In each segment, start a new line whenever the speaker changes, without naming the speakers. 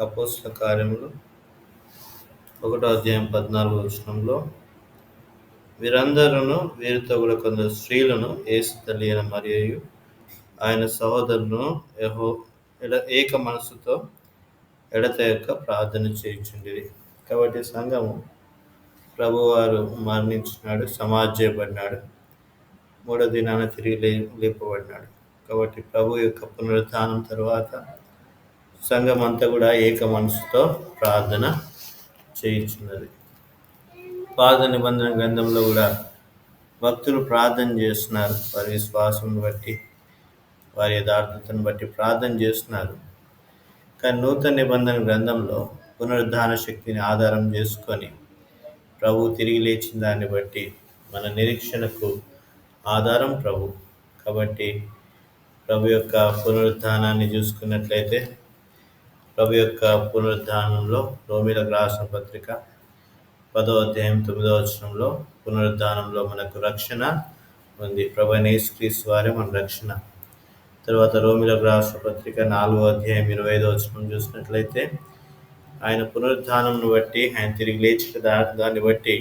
అపోస్ల కార్యములు ఒకటో అధ్యాయం పద్నాలుగు వచనంలో వీరందరూ వీరితో కూడా కొందరు స్త్రీలను ఏసు తల్లి మరియు ఆయన సహోదరులను యహో ఎడ ఏక మనసుతో ఎడత యొక్క ప్రార్థన చేయించుండేది కాబట్టి సంఘము ప్రభువారు మరణించినాడు సమాజ్ చేయబడినాడు మూడో దినాన తిరిగి లే లేపబడినాడు. కాబట్టి ప్రభు యొక్క పునరుద్ధానం తర్వాత సంఘం అంతా కూడా ఏక మనసుతో ప్రార్థన చేయించున్నది పాద నిబంధన గ్రంథంలో కూడా భక్తులు ప్రార్థన చేస్తున్నారు. వారి విశ్వాసం బట్టి వారి యథార్థతను బట్టి ప్రార్థన చేస్తున్నారు. కానీ నూతన నిబంధన గ్రంథంలో పునరుద్ధాన శక్తిని ఆధారం చేసుకొని ప్రభు తిరిగి లేచిన దాన్ని బట్టి మన నిరీక్షణకు ఆధారం ప్రభు. కాబట్టి ప్రభు యొక్క పునరుద్ధానాన్ని చూసుకున్నట్లయితే ప్రభు యొక్క పునరుద్ధానంలో రోమిలకు రాసిన పత్రిక పదో అధ్యాయం తొమ్మిదో వచనంలో పునరుద్ధానంలో మనకు రక్షణ ఉంది. ప్రభు నేస్క్రీస్ వారే మన రక్షణ. తర్వాత రోమిలకు రాసిన పత్రిక నాలుగో అధ్యాయం ఇరవై ఐదో వచనం చూసినట్లయితే ఆయన పునరుద్ధానంను బట్టి ఆయన తిరిగి లేచిన దాన్ని బట్టి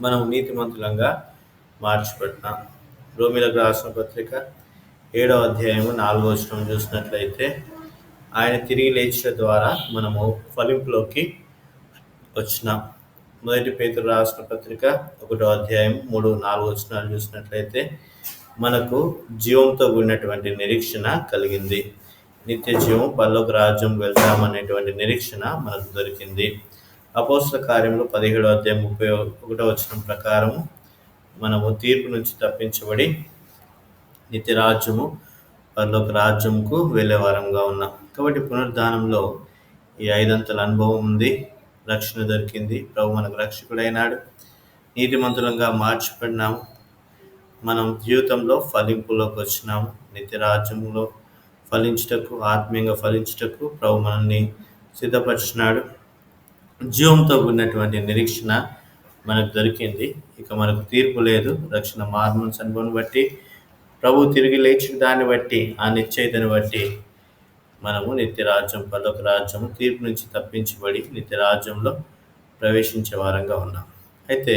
మనం నీతిమంతులంగా మార్చిపెట్టాం రోమిలకు రాసిన పత్రిక ఏడవ అధ్యాయము నాలుగో వచనం చూసినట్లయితే ఆయన తిరిగి లేచిన ద్వారా మనము ఫలింపులోకి వచ్చినాం. మొదటి పేతురు రాసిన పత్రిక ఒకటో అధ్యాయం మూడు నాలుగు వచనాలు చూసినట్లయితే మనకు జీవంతో కూడినటువంటి నిరీక్షణ కలిగింది. నిత్య జీవం పల్లోక రాజ్యం వెళ్తామనేటువంటి నిరీక్షణ మనకు దొరికింది. అపోస్ల కార్యంలో పదిహేడో అధ్యాయం ముప్పై ఒకటో వచ్చిన ప్రకారం మనము తీర్పు నుంచి తప్పించబడి నిత్య రాజ్యము పరలోక రాజ్యంకు వెళ్ళే వారంగా ఉన్నాం. కాబట్టి పునరుద్ధానంలో ఈ ఐదంతల అనుభవం ఉంది. రక్షణ దొరికింది. ప్రభు మనకు రక్షకుడైనాడు. నీతిమంతులంగా మార్చిపడినాము. మనం జీవితంలో ఫలింపులోకి వచ్చినాము. నిత్య రాజ్యంలో ఫలించుటకు ఆత్మీయంగా ఫలించుటకు ప్రభు మనల్ని సిద్ధపరిచినాడు. జీవంతో కూడినటువంటి నిరీక్షణ మనకు దొరికింది. ఇక మనకు తీర్పు లేదు. రక్షణ మార్మల్ అనుభవం బట్టి ప్రభు తిరిగి లేచిన దాన్ని బట్టి ఆ నిశ్చయితను బట్టి మనము నిత్యరాజ్యం పదొక రాజ్యము తీర్పు నుంచి తప్పించబడి నిత్యరాజ్యంలో ప్రవేశించే వారంగా ఉన్నాం. అయితే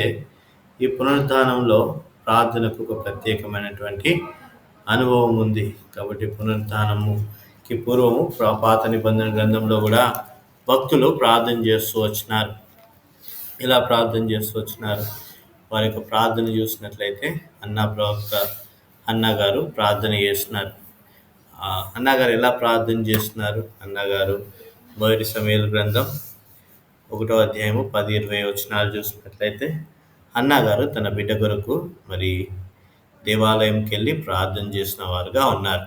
ఈ పునరుద్ధానంలో ప్రార్థనకు ఒక ప్రత్యేకమైనటువంటి అనుభవం ఉంది. కాబట్టి పునరుద్ధానముకి పూర్వము పాత నిబంధన గ్రంథంలో కూడా భక్తులు ప్రార్థన చేస్తూ వచ్చినారు. ఇలా ప్రార్థన చేస్తూ వచ్చినారు? వారి యొక్క ప్రార్థన చూసినట్లయితే అన్నా ప్రవక్త అన్నగారు ప్రార్థన చేస్తున్నారు. అన్నగారు ఎలా ప్రార్థన చేస్తున్నారు? అన్నగారు మొదటి సమయాల గ్రంథం ఒకటో అధ్యాయము పది ఇరవై వచనాలు చూసినట్లయితే అన్నగారు తన బిడ్డ కొరకు మరి దేవాలయంకి వెళ్ళి ప్రార్థన చేసిన వారుగా ఉన్నారు.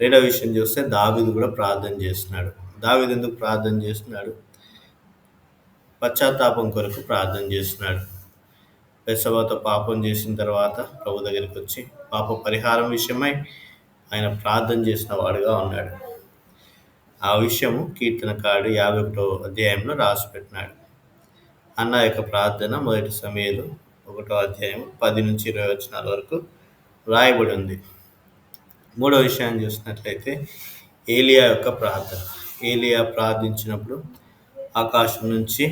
రెండో విషయం చూస్తే దావిది కూడా ప్రార్థన చేస్తున్నాడు. దావిది ఎందుకు ప్రార్థన చేస్తున్నాడు? పశ్చాత్తాపం కొరకు ప్రార్థన చేస్తున్నాడు. పెసవతో పాపం చేసిన తర్వాత ప్రభు దగ్గరికి వచ్చి పాప పరిహారం విషయమై ఆయన ప్రార్థన చేసిన వాడుగా ఉన్నాడు. ఆ విషయము కీర్తనకాడు యాభై ఒకటో అధ్యాయంలో రాసిపెట్టినాడు. అన్న యొక్క ప్రార్థన మొదటి సమయంలో ఒకటో అధ్యాయం పది నుంచి ఇరవై వచనాల వరకు రాయబడి ఉంది. మూడో విషయాన్ని చూసినట్లయితే ఏలియా యొక్క ప్రార్థన. ఏలియా ప్రార్థించినప్పుడు ఆకాశం నుంచి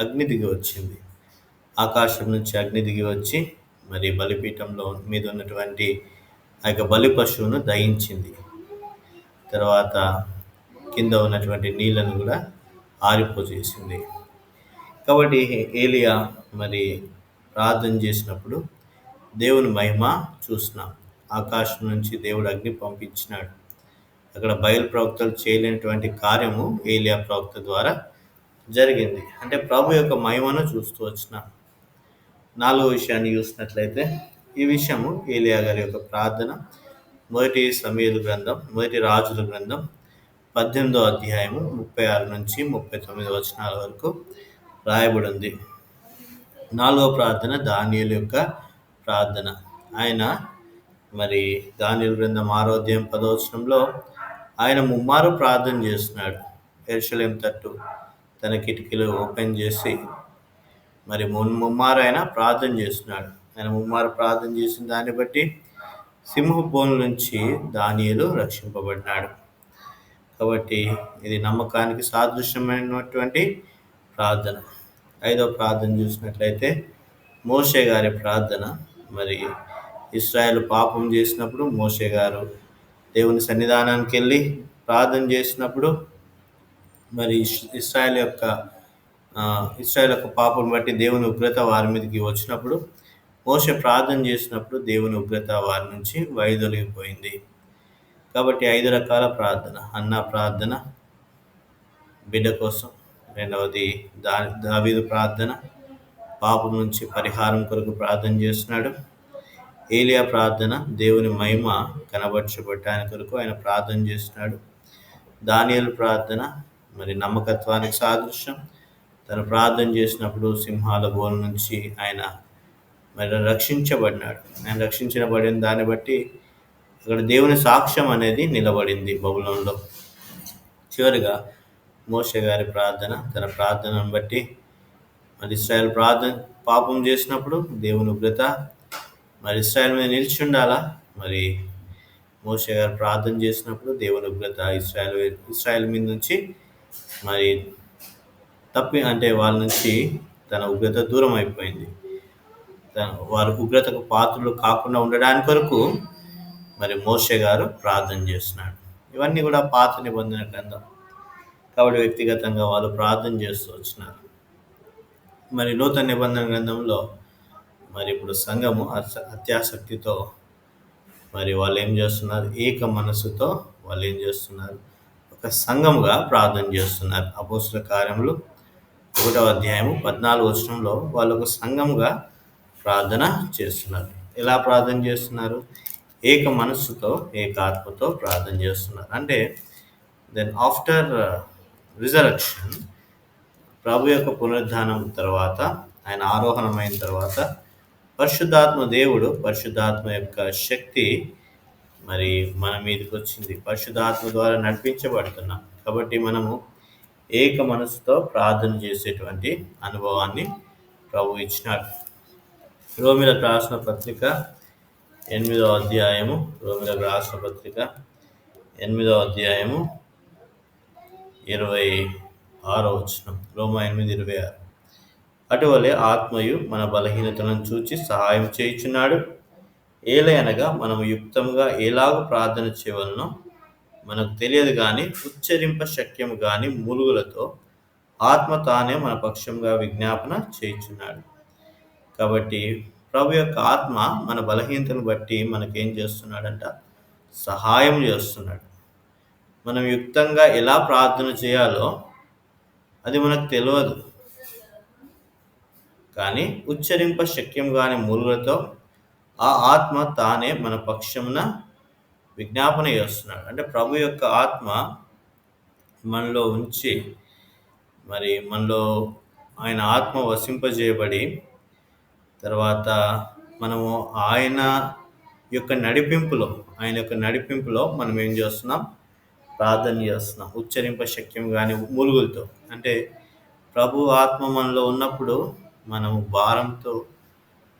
అగ్ని దిగి వచ్చింది. ఆకాశం నుంచి అగ్ని దిగి వచ్చి మరి బలిపీఠంలో మీద ఉన్నటువంటి ఆ యొక్క బలి పశువును దహించింది. తర్వాత కింద ఉన్నటువంటి నీళ్ళను కూడా ఆరిపోజేసింది కాబట్టి ఏలియా మరి ప్రార్థన చేసినప్పుడు దేవుని మహిమ చూసినాం. ఆకాశం నుంచి దేవుడు అగ్ని పంపించినాడు. అక్కడ బయలు ప్రవక్తలు చేయలేనటువంటి కార్యము ఏలియా ప్రవక్త ద్వారా జరిగింది. అంటే ప్రభు యొక్క మహిమను చూస్తూ వచ్చిన. నాలుగో విషయాన్ని చూసినట్లయితే ఈ విషయము ఏలియా గారి యొక్క ప్రార్థన మొదటి సమీరు గ్రంథం మొదటి రాజుల గ్రంథం పద్దెనిమిదో అధ్యాయము ముప్పై ఆరు నుంచి ముప్పై తొమ్మిది వచనాల వరకు రాయబడి ఉంది నాలుగో ప్రార్థన దానియుల యొక్క ప్రార్థన. ఆయన మరి దానియుల గ్రంథం ఆరోగ్యం పదవచనంలో ఆయన ముమ్మారు ప్రార్థన చేస్తున్నాడు. ఎర్షలేం తట్టు తన కిటికీలు ఓపెన్ చేసి మరి ముమ్మారు ఆయన ప్రార్థన చేస్తున్నాడు. ఆయన ముమ్మారు ప్రార్థన చేసిన దాన్ని బట్టి సింహ బోన్ నుంచి దానియలు రక్షింపబడినాడు. కాబట్టి ఇది నమ్మకానికి సాదృశ్యమైనటువంటి ప్రార్థన. ఐదో ప్రార్థన చూసినట్లయితే మోషే గారి ప్రార్థన. మరి ఇస్రాయల్ పాపం చేసినప్పుడు మోషే గారు దేవుని సన్నిధానానికి వెళ్ళి ప్రార్థన చేసినప్పుడు మరి ఇస్రాయల్ యొక్క ఇస్రాయల్ యొక్క పాపం బట్టి దేవుని ఉగ్రత వారి మీదకి వచ్చినప్పుడు మోస ప్రార్థన చేసినప్పుడు దేవుని ఉగ్రత వారి నుంచి వైదొలిగిపోయింది. కాబట్టి ఐదు రకాల ప్రార్థన. అన్న ప్రార్థన బిడ్డ కోసం. రెండవది దా దావీదు ప్రార్థన పాపం నుంచి పరిహారం కొరకు ప్రార్థన చేస్తున్నాడు. ఏలియా ప్రార్థన దేవుని మహిమ కనబరచబడటానికి కొరకు ఆయన ప్రార్థన చేస్తున్నాడు. దానియలు ప్రార్థన మరి నమ్మకత్వానికి సాదృశ్యం. తను ప్రార్థన చేసినప్పుడు సింహాల గోల నుంచి ఆయన మరి రక్షించబడినాడు. ఆయన రక్షించబడిన దాన్ని బట్టి అక్కడ దేవుని సాక్ష్యం అనేది నిలబడింది బబులంలో చివరిగా మోష గారి ప్రార్థన తన ప్రార్థనను బట్టి మరి ఇస్రాయల్ ప్రార్థన పాపం చేసినప్పుడు దేవుని ఉగ్రత మరి ఇస్రాయల్ మీద నిలిచి ఉండాలా మరి మోష గారు ప్రార్థన చేసినప్పుడు దేవుని ఉగ్రత ఇస్రాయల్ ఇస్రాయల్ మీద నుంచి మరి తప్పి అంటే వాళ్ళ నుంచి తన ఉగ్రత దూరం అయిపోయింది. తన వారి ఉగ్రతకు పాత్రలు కాకుండా ఉండడానికి కొరకు మరి మోషే గారు ప్రార్థన చేస్తున్నాడు. ఇవన్నీ కూడా పాత నిబంధన గ్రంథం. కాబట్టి వ్యక్తిగతంగా వాళ్ళు ప్రార్థన చేస్తూ వచ్చినారు. మరి నూతన నిబంధన గ్రంథంలో మరి ఇప్పుడు సంఘము అత్యాసక్తితో మరి వాళ్ళు ఏం చేస్తున్నారు? ఏక మనసుతో వాళ్ళు ఏం చేస్తున్నారు? ఒక సంఘముగా ప్రార్థన చేస్తున్నారు. అపోసుల కార్యములు ఒకటవ అధ్యాయము పద్నాలుగు వచనంలో వాళ్ళు ఒక సంఘముగా ప్రార్థన చేస్తున్నారు. ఎలా ప్రార్థన చేస్తున్నారు? ఏక మనస్సుతో ఏక ఆత్మతో ప్రార్థన చేస్తున్నారు. అంటే దెన్ ఆఫ్టర్ రిజరక్షన్ ప్రభు యొక్క పునరుద్ధానం తర్వాత ఆయన ఆరోహణమైన తర్వాత పరిశుద్ధాత్మ దేవుడు పరిశుద్ధాత్మ యొక్క శక్తి మరి మన మీదకి వచ్చింది. పరిశుద్ధాత్మ ద్వారా నడిపించబడుతున్నాం. కాబట్టి మనము ఏక మనసుతో ప్రార్థన చేసేటువంటి అనుభవాన్ని ప్రభు ఇచ్చినాడు. రోమిలకు రాసిన పత్రిక ఎనిమిదవ అధ్యాయము రోమిలకు రాసిన పత్రిక ఎనిమిదవ అధ్యాయము ఇరవై ఆరో వచ్చిన రోమ ఎనిమిది ఇరవై ఆరు. అటువలే ఆత్మయు మన బలహీనతలను చూచి సహాయం చేయుచున్నాడు. ఏలయనగా మనము యుక్తంగా ఎలాగ ప్రార్థన చేయవలనో మనకు తెలియదు కానీ ఉచ్చరింప శక్యము కానీ మూలుగులతో ఆత్మ తానే మన పక్షంగా విజ్ఞాపన చేయుచున్నాడు. కాబట్టి ప్రభు యొక్క ఆత్మ మన బలహీనతను బట్టి మనకేం చేస్తున్నాడంట? సహాయం చేస్తున్నాడు. మనం యుక్తంగా ఎలా ప్రార్థన చేయాలో అది మనకు తెలియదు. కానీ ఉచ్చరింప శక్యం కాని మూలులతో ఆ ఆత్మ తానే మన పక్షమున విజ్ఞాపన చేస్తున్నాడు. అంటే ప్రభు యొక్క ఆత్మ మనలో ఉంచి మరి మనలో ఆయన ఆత్మ వసింపజేయబడి తర్వాత మనము ఆయన యొక్క నడిపింపులో ఆయన యొక్క నడిపింపులో మనం ఏం చేస్తున్నాం? ప్రార్థన చేస్తున్నాం. ఉచ్చరింప శక్యం కానీ మూలుగులతో అంటే ప్రభు ఆత్మ మనలో ఉన్నప్పుడు మనము భారంతో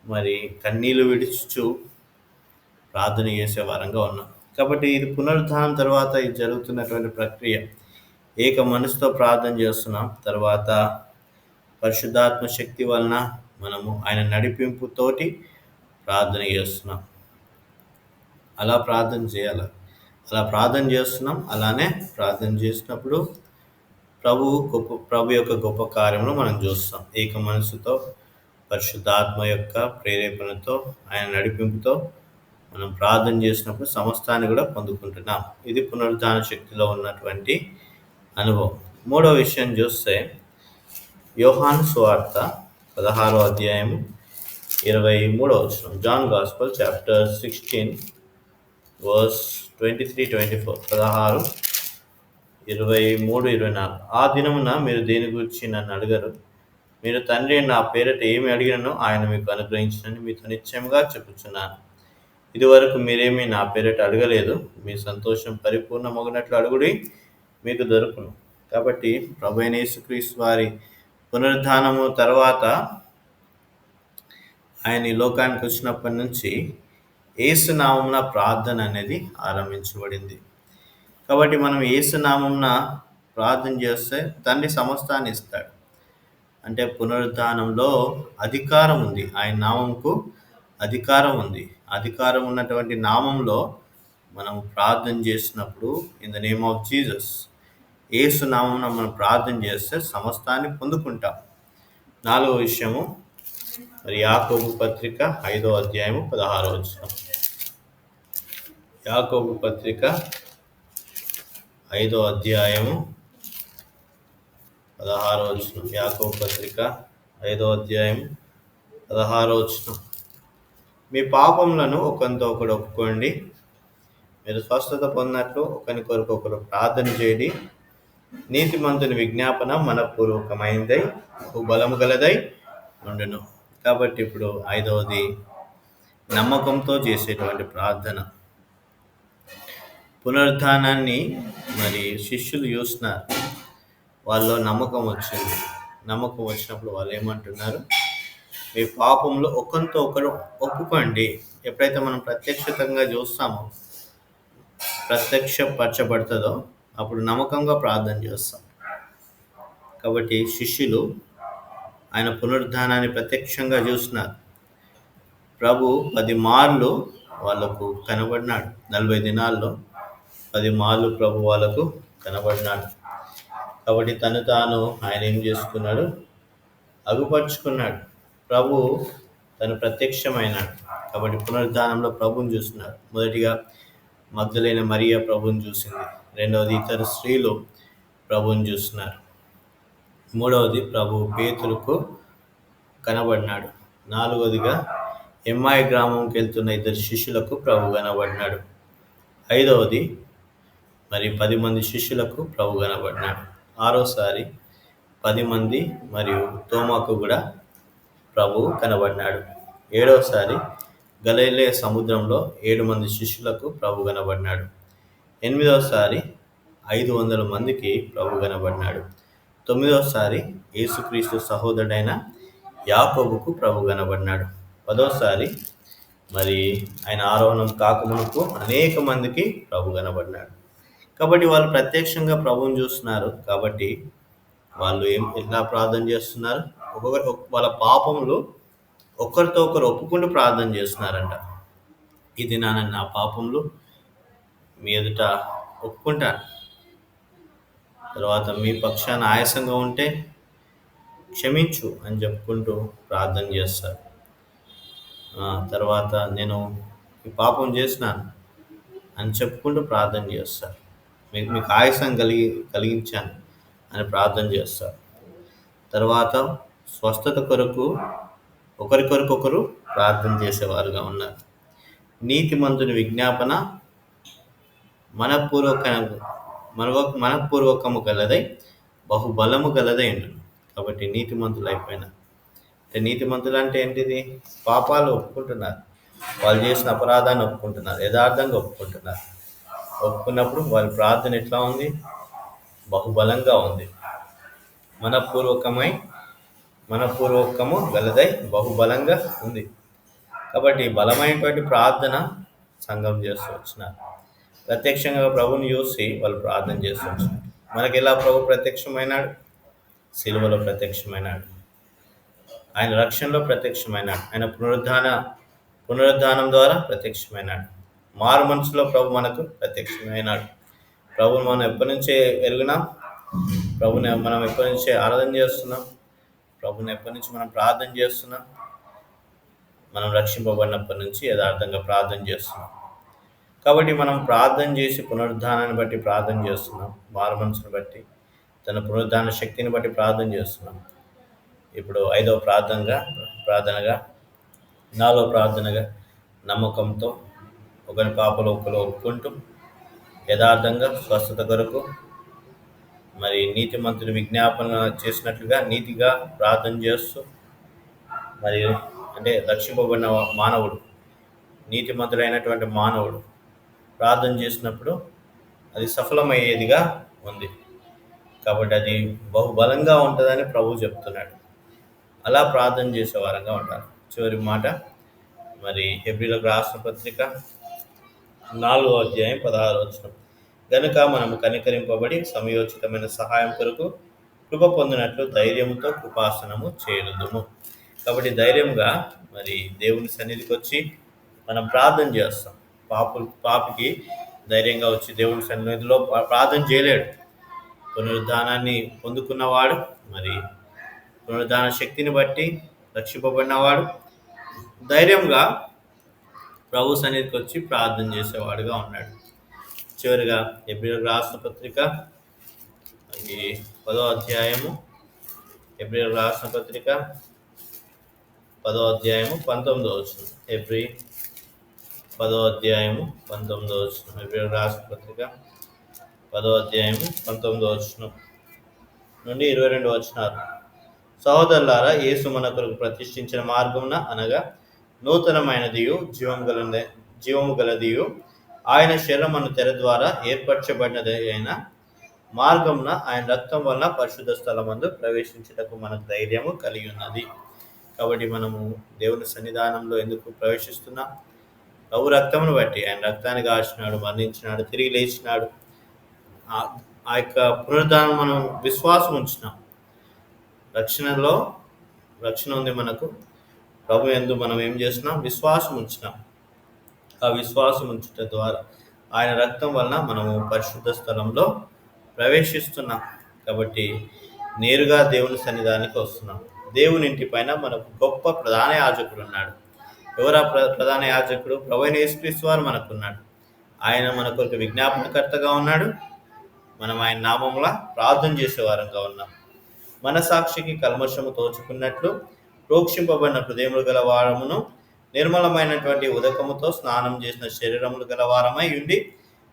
మరి కన్నీళ్ళు విడుచు ప్రార్థన చేసే వారంగా ఉన్నాం. కాబట్టి ఇది పునరుద్ధానం తర్వాత ఇది జరుగుతున్నటువంటి ప్రక్రియ. ఏక మనసుతో ప్రార్థన చేస్తున్నాం. తర్వాత పరిశుద్ధాత్మ శక్తి వలన మనము ఆయన నడిపింపుతోటి ప్రార్థన చేస్తున్నాం. అలా ప్రార్థన చేయాలి. అలా ప్రార్థన చేస్తున్నాం. అలానే ప్రార్థన చేసినప్పుడు ప్రభు గొప్ప ప్రభు యొక్క గొప్ప కార్యమును మనం చూస్తాం. ఏక మనసుతో పరిశుద్ధాత్మ యొక్క ప్రేరేపణతో ఆయన నడిపింపుతో మనం ప్రార్థన చేసినప్పుడు సమస్తాన్ని కూడా పొందుకుంటున్నాం. ఇది పునరుద్ధాన శక్తిలో ఉన్నటువంటి అనుభవం. మూడో విషయం చూస్తే యోహాన్ సువార్త పదహారో అధ్యాయము ఇరవై మూడో వచ్చిన John gospel chapter sixteen verse twenty three twenty four పదహారు ఇరవై మూడు ఇరవై నాలుగు. ఆ దినమున మీరు దేని గురించి నన్ను అడగరు. మీరు తండ్రి నా పేరట ఏమి అడిగినను ఆయన మీకు అనుగ్రహించినని మీతో నిశ్చయంగా చెప్పుచున్నాను. ఇదివరకు మీరేమీ నా పేరిట అడగలేదు. మీ సంతోషం పరిపూర్ణమగినట్లు అడుగుడి మీకు దొరుకును. కాబట్టి ప్రభు యేసుక్రీస్తు వారి పునరుద్ధానము తర్వాత ఆయన ఈ లోకానికి వచ్చినప్పటి నుంచి ఏసునామమున ప్రార్థన అనేది ఆరంభించబడింది. కాబట్టి మనం ఏసునామమున ప్రార్థన చేస్తే తండ్రి సమస్తాన్ని ఇస్తాడు. అంటే పునరుద్ధానంలో అధికారం ఉంది. ఆయన నామంకు అధికారం ఉంది. అధికారం ఉన్నటువంటి నామంలో మనం ప్రార్థన చేసినప్పుడు in the name of Jesus Yesu నామం మనం ప్రార్థన చేస్తే సమస్తాన్ని పొందుకుంటాం. నాలుగో విషయము మరి యాకోబు పత్రిక ఐదో అధ్యాయము పదహారో వచ్చిన యాకోబు పత్రిక ఐదో అధ్యాయము పదహారో వచ్చిన యాకోబు పత్రిక ఐదో అధ్యాయం పదహారో వచ్చిన మీ పాపములను ఒకరితో ఒకడు ఒప్పుకోండి. మీరు స్వస్థత పొందినట్లు ఒకరి కొరకు ఒకరు ప్రార్థన చేయండి. నీతిమంతుని విజ్ఞాపన మనపూర్వకమైందై బలము గలదై ఉండును. కాబట్టి ఇప్పుడు ఐదవది నమ్మకంతో చేసేటువంటి ప్రార్థన. పునరుద్ధానాన్ని మరి శిష్యులు చూస్తున్నారు వాళ్ళలో నమ్మకం వచ్చింది. నమ్మకం వచ్చినప్పుడు వాళ్ళు ఏమంటున్నారు? మీ పాపంలో ఒకరితో ఒకరు ఒప్పుకోండి. ఎప్పుడైతే మనం ప్రత్యక్షతంగా చూస్తామో ప్రత్యక్షపరచబడుతుందో అప్పుడు నమ్మకంగా ప్రార్థన చేస్తాం. కాబట్టి శిష్యులు ఆయన పునరుద్ధానాన్ని ప్రత్యక్షంగా చూసినారు ప్రభు పది మార్లు వాళ్ళకు కనబడినాడు. నలభై దినాల్లో పది మార్లు ప్రభు వాళ్ళకు కనబడినాడు. కాబట్టి తను తాను ఆయన ఏం చేసుకున్నాడు? అగుపరుచుకున్నాడు. ప్రభు తను ప్రత్యక్షమైనాడు. కాబట్టి పునరుద్ధానంలో ప్రభుని చూస్తున్నారు. మొదటిగా మగ్ధులైన మరియా ప్రభుని చూసింది. రెండవది ఇతర స్త్రీలు ప్రభుని చూస్తున్నారు. మూడవది ప్రభు పేతులకు కనబడినాడు. నాలుగవదిగా ఎంఐ గ్రామంకి వెళ్తున్న ఇద్దరు శిష్యులకు ప్రభు కనబడినాడు. ఐదవది మరి పది మంది శిష్యులకు ప్రభు కనబడినాడు. ఆరోసారి పది మంది మరియు తోమాకు కూడా ప్రభువు కనబడినాడు. ఏడవసారి గలైలే సముద్రంలో ఏడు మంది శిష్యులకు ప్రభు కనబడినాడు. ఎనిమిదవసారి ఐదు వందల మందికి ప్రభు కనబడినాడు. తొమ్మిదవసారి యేసుక్రీస్తు సహోదరుడైన యాకోబుకు ప్రభు కనబడినాడు. పదోసారి మరి ఆయన ఆరోహణం కాకమునకు అనేక మందికి ప్రభు కనబడినాడు. కాబట్టి వాళ్ళు ప్రత్యక్షంగా ప్రభువుని చూస్తున్నారు. కాబట్టి వాళ్ళు ఏం ఎలా ప్రార్థన చేస్తున్నారు? ఒక్కొక్కరు వాళ్ళ పాపములు ఒకరితో ఒకరు ఒప్పుకుంటూ ప్రార్థన చేస్తున్నారంట. ఇది నాన్న నా పాపములు మీ ఎదుట ఒప్పుకుంటాను. తర్వాత మీ పక్షాన ఆయాసంగా ఉంటే క్షమించు అని చెప్పుకుంటూ ప్రార్థన చేస్తారు. తర్వాత నేను ఈ పాపం చేసినాను అని చెప్పుకుంటూ ప్రార్థన చేస్తారు. మీకు మీకు ఆయాసం కలిగి కలిగించాను అని ప్రార్థన చేస్తారు. తర్వాత స్వస్థత కొరకు ఒకరికొరకొకరు ప్రార్థన చేసేవారుగా ఉన్నారు. నీతిమంతుని విజ్ఞాపన మనపూర్వక మన మనపూర్వకము గలదై బహుబలము గలదై ఉండును. కాబట్టి నీతిమంతులు అయిపోయిన అంటే నీతిమంతులు అంటే ఏంటిది? పాపాలు ఒప్పుకుంటున్నారు. వాళ్ళు చేసిన అపరాధాన్ని ఒప్పుకుంటున్నారు. యథార్థంగా ఒప్పుకుంటున్నారు. ఒప్పుకున్నప్పుడు వాళ్ళ ప్రార్థన ఎట్లా ఉంది? బహుబలంగా ఉంది. మనపూర్వకమై మనపూర్వకము గలదై బహుబలంగా ఉంది. కాబట్టి బలమైనటువంటి ప్రార్థన సంఘం చేస్తూ వచ్చినారు. ప్రత్యక్షంగా ప్రభుని చూసి వాళ్ళు ప్రార్థన చేస్తూ వచ్చినారు. మనకి ఎలా ప్రభు ప్రత్యక్షమైనాడు? సిలువలో ప్రత్యక్షమైనాడు. ఆయన రక్షణలో ప్రత్యక్షమైనాడు. ఆయన పునరుద్ధాన పునరుద్ధానం ద్వారా ప్రత్యక్షమైనాడు. మారు మనసులో ప్రభు మనకు ప్రత్యక్షమైనాడు. ప్రభుని మనం ఎప్పటి నుంచే ఎరుగునా ప్రభుని మనం ఎప్పటి నుంచే ఆరాధన చేస్తున్నాం? ప్రభుని ఎప్పటి నుంచి మనం ప్రార్థన చేస్తున్నాం? మనం రక్షింపబడినప్పటి నుంచి యథార్థంగా ప్రార్థన చేస్తున్నాం. కాబట్టి మనం ప్రార్థన చేసి పునరుద్ధానాన్ని బట్టి ప్రార్థన చేస్తున్నాం. మారు మనసును బట్టి తన పునరుద్ధాన శక్తిని బట్టి ప్రార్థన చేస్తున్నాం. ఇప్పుడు ఐదవ ప్రార్థనగా ప్రార్థనగా నాలుగో ప్రార్థనగా నమ్మకంతో ఒకరి పాపలు ఒకరు ఒప్పుకుంటూ యథార్థంగా స్వస్థత కొరకు మరి నీతి నీతిమంతుని విజ్ఞాపన చేసినట్లుగా నీతిగా ప్రార్థన చేస్తూ మరి అంటే రక్షింపబడిన మానవుడు నీతిమంతుడైనటువంటి మానవుడు ప్రార్థన చేసినప్పుడు అది సఫలమయ్యేదిగా ఉంది. కాబట్టి అది బహుబలంగా ఉంటుందని ప్రభు చెప్తున్నాడు. అలా ప్రార్థన చేసే వారంగా ఉంటారు. చివరి మాట మరి ఎబ్రిలకు రాష్ట్ర పత్రిక నాలుగో అధ్యాయం పదహారు వచ్చినప్పుడు గనుక మనము కనికరింపబడి సమయోచితమైన సహాయం కొరకు కృప పొందినట్లు ధైర్యంతో కృపాసనము చేరుదుము కాబట్టి ధైర్యంగా మరి దేవుని సన్నిధికి వచ్చి మనం ప్రార్థన చేస్తాం. పాపు పాపికి ధైర్యంగా వచ్చి దేవుని సన్నిధిలో ప్రార్థన చేయలేడు. పునరుద్ధానాన్ని పొందుకున్నవాడు మరి పునరుద్ధాన శక్తిని బట్టి రక్షింపబడినవాడు ధైర్యంగా ప్రభు సన్నిధికి వచ్చి ప్రార్థన చేసేవాడుగా ఉన్నాడు. చివరిగా ఎబ్రిల్ రాష్ట్ర పత్రిక ఈ పదో అధ్యాయము ఎబ్రిల్ రాష్ట్ర పత్రిక పదో అధ్యాయము పంతొమ్మిదో వచ్చిన ఎబ్రి పదో అధ్యాయము పంతొమ్మిదో వచ్చిన ఎబ్రిల్ రాష్ట్ర పత్రిక పదో అధ్యాయము పంతొమ్మిదో వచ్చిన నుండి ఇరవై రెండు వచ్చినారు సహోదరులారా యేసు మన కొరకు ప్రతిష్ఠించిన మార్గమున అనగా నూతనమైనదియు జీవం గల జీవము గలదియు ఆయన శరీరమును తెర ద్వారా ఏర్పరచబడినది అయిన మార్గమున ఆయన రక్తం వలన పరిశుద్ధ స్థలమందు ప్రవేశించుటకు మనకు ధైర్యము కలిగి ఉన్నది కాబట్టి మనము దేవుని సన్నిధానంలో ఎందుకు ప్రవేశిస్తున్నాం? ప్రభు రక్తమును బట్టి ఆయన రక్తాన్ని కాల్చినాడు మరణించినాడు తిరిగి లేచినాడు. ఆ- ఆ యొక్క పునరుద్ధానం మనం విశ్వాసం ఉంచినాం. రక్షణలో రక్షణ ఉంది మనకు. ప్రభు ఎందు మనం ఏం చేస్తున్నాం? విశ్వాసం ఉంచినాం. విశ్వాసం ఉంచుట ద్వారా ఆయన రక్తం వలన మనము పరిశుద్ధ స్థలంలో ప్రవేశిస్తున్నాం. కాబట్టి నేరుగా దేవుని సన్నిధానికి వస్తున్నాం. దేవుని ఇంటి పైన మనకు గొప్ప ప్రధాన యాజకుడు ఉన్నాడు. ఎవరా ప్ర ప్రధాన యాజకుడు? ప్రభు యేసుక్రీస్తు వారు మనకున్నాడు. ఆయన మనకు ఒక విజ్ఞాపనకర్తగా ఉన్నాడు. మనం ఆయన నామంలో ప్రార్థన చేసేవారంగా ఉన్నాం. మనసాక్షికి కల్మషము తోచుకున్నట్లు ప్రోక్షింపబడిన హృదయములు గల వారమును నిర్మలమైనటువంటి ఉదకముతో స్నానం చేసిన శరీరములు గల వారమై ఉండి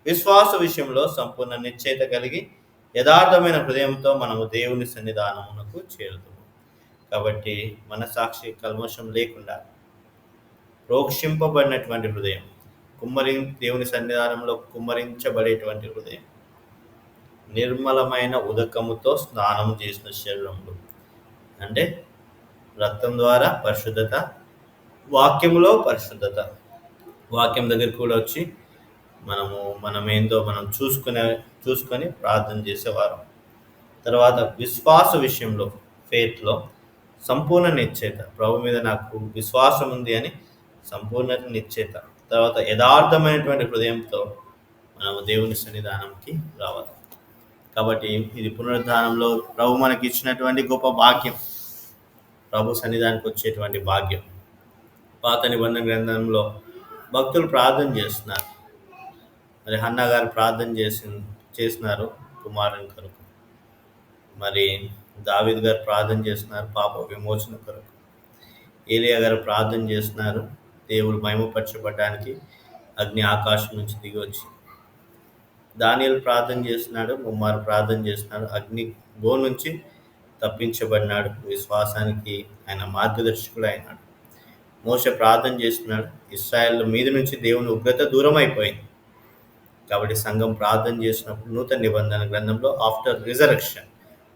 విశ్వాస విషయంలో సంపూర్ణ నిశ్చయిత కలిగి యథార్థమైన హృదయంతో మనము దేవుని సన్నిధానమునకు చేరుతాము కాబట్టి మన సాక్షి కల్మషం లేకుండా రోక్షింపబడినటువంటి హృదయం కుమ్మరి దేవుని సన్నిధానంలో కుమ్మరించబడేటువంటి హృదయం నిర్మలమైన ఉదకముతో స్నానం చేసిన శరీరములు అంటే రక్తం ద్వారా పరిశుద్ధత వాక్యములో పరిశుద్ధత. వాక్యం దగ్గర కూడా వచ్చి మనము మనం ఏందో మనం చూసుకునే చూసుకొని ప్రార్థన చేసేవారం. తర్వాత విశ్వాస విషయంలో ఫేత్లో సంపూర్ణ నిశ్చేత ప్రభు మీద నాకు విశ్వాసం ఉంది అని సంపూర్ణ నిశ్చేత తర్వాత యథార్థమైనటువంటి హృదయంతో మనము దేవుని సన్నిధానంకి రావాలి. కాబట్టి ఇది పునరుద్ధానంలో ప్రభు మనకి ఇచ్చినటువంటి గొప్ప భాగ్యం. ప్రభు సన్నిధానికి వచ్చేటువంటి భాగ్యం. పాత నిబంధన గ్రంథంలో భక్తులు ప్రార్థన చేస్తున్నారు. మరి హన్నా గారు ప్రార్థన చేసి చేసినారు కుమారుని కొరకు. మరి దావిద్ గారు ప్రార్థన చేస్తున్నారు పాప విమోచన కొరకు. ఏలియా గారు ప్రార్థన చేస్తున్నారు దేవుడు మహిమపరచబడడానికి అగ్ని ఆకాశం నుంచి దిగి వచ్చి. దానియలు ప్రార్థన చేస్తున్నాడు ముమ్మారు ప్రార్థన చేస్తున్నాడు అగ్ని గో నుంచి తప్పించబడినాడు విశ్వాసానికి ఆయన మార్గదర్శకుడు అయినాడు. మోస ప్రార్థన చేస్తున్నాడు. ఇస్రాయల్ మీద నుంచి దేవుని ఉగ్రత దూరం అయిపోయింది కాబట్టి సంఘం ప్రార్థన చేసినప్పుడు నూతన నిబంధన గ్రంథంలో ఆఫ్టర్ రిజరక్షన్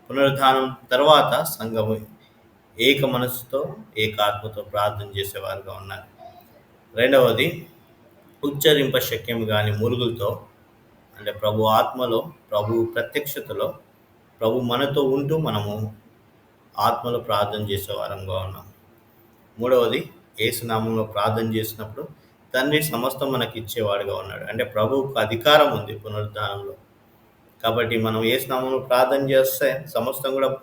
పునరుద్ధానం తర్వాత సంఘము ఏక మనసుతో ఏకాత్మతో ప్రార్థన చేసేవారుగా ఉన్నారు. రెండవది ఉచ్చరింప శక్యం కాని మురుగులతో అంటే ప్రభు ఆత్మలో ప్రభు ప్రత్యక్షతలో ప్రభు మనతో ఉంటూ మనము ఆత్మలో ప్రార్థన చేసే వారంగా ఉన్నాం. మూడవది ఏసునామంలో ప్రార్థన చేసినప్పుడు తండ్రి సమస్తం మనకి ఇచ్చేవాడుగా ఉన్నాడు. అంటే ప్రభువుకు అధికారం ఉంది పునరుద్ధానంలో. కాబట్టి మనం ఏసునామంలో ప్రార్థన చేస్తే సమస్తం కూడా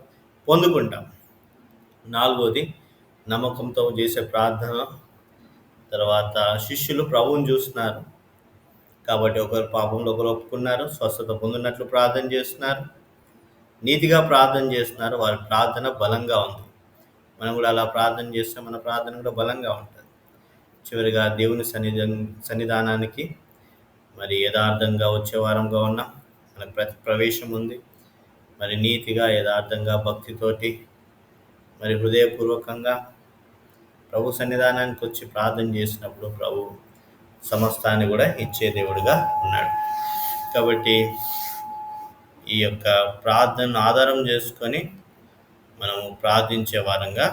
పొందుకుంటాం. నాలుగవది నమ్మకంతో చేసే ప్రార్థన. తర్వాత శిష్యులు ప్రభువుని చూస్తున్నారు. కాబట్టి ఒకరు పాపంలో ఒకరు ఒప్పుకున్నారు స్వస్థత పొందినట్లు ప్రార్థన చేస్తున్నారు. నీతిగా ప్రార్థన చేస్తున్నారు. వారి ప్రార్థన బలంగా ఉంది. మనం కూడా అలా ప్రార్థన చేస్తే మన ప్రార్థన కూడా బలంగా ఉంటుంది. చివరిగా దేవుని సన్నిధి సన్నిధానానికి మరి యథార్థంగా వచ్చే వారంగా ఉన్నాం. మనకు ప్రతి ప్రవేశం ఉంది. మరి నీతిగా యథార్థంగా భక్తితోటి మరి హృదయపూర్వకంగా ప్రభు సన్నిధానానికి వచ్చి ప్రార్థన చేసినప్పుడు ప్రభు సమస్తాన్ని కూడా ఇచ్చే దేవుడిగా ఉన్నాడు. కాబట్టి ఈ యొక్క ప్రార్థనను ఆధారం చేసుకొని మనము ప్రార్థించే వారంగా